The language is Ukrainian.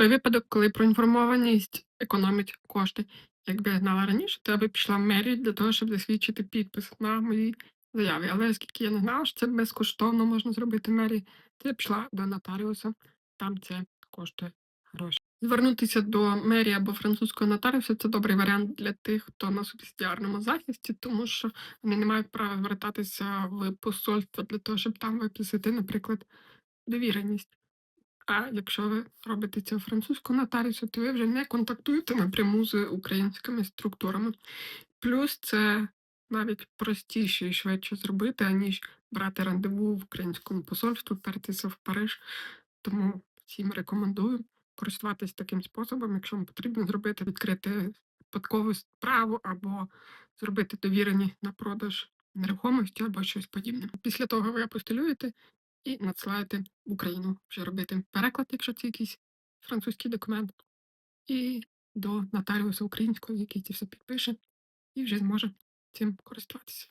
той випадок, коли проінформованість економить кошти. Якби я знала раніше, то я би пішла в мерію для того, щоб засвідчити підпис на моїй заяві. Але оскільки я не знала, що це безкоштовно можна зробити в мерії, то я пішла до нотаріуса, там це коштує гроші. Звернутися до мерії або французького нотаріуса це добрий варіант для тих, хто на субсидіарному захисті, тому що вони не мають права звертатися в посольство для того, щоб там виписати, наприклад, довіреність. А якщо ви робите це у французькому нотаріусі, то ви вже не контактуєте напряму з українськими структурами. Плюс це навіть простіше і швидше зробити, аніж брати рандеву в українському посольстві, впертися в Париж. Тому всім рекомендую користуватись таким способом, якщо вам потрібно зробити, відкрити спадкову справу або зробити довірені на продаж нерухомості або щось подібне. Після того ви апостилюєте і надсилаєте в Україну вже робити переклад, якщо це якийсь французький документ, і до нотаріуса українського, який це все підпише, і вже зможе цим користуватися.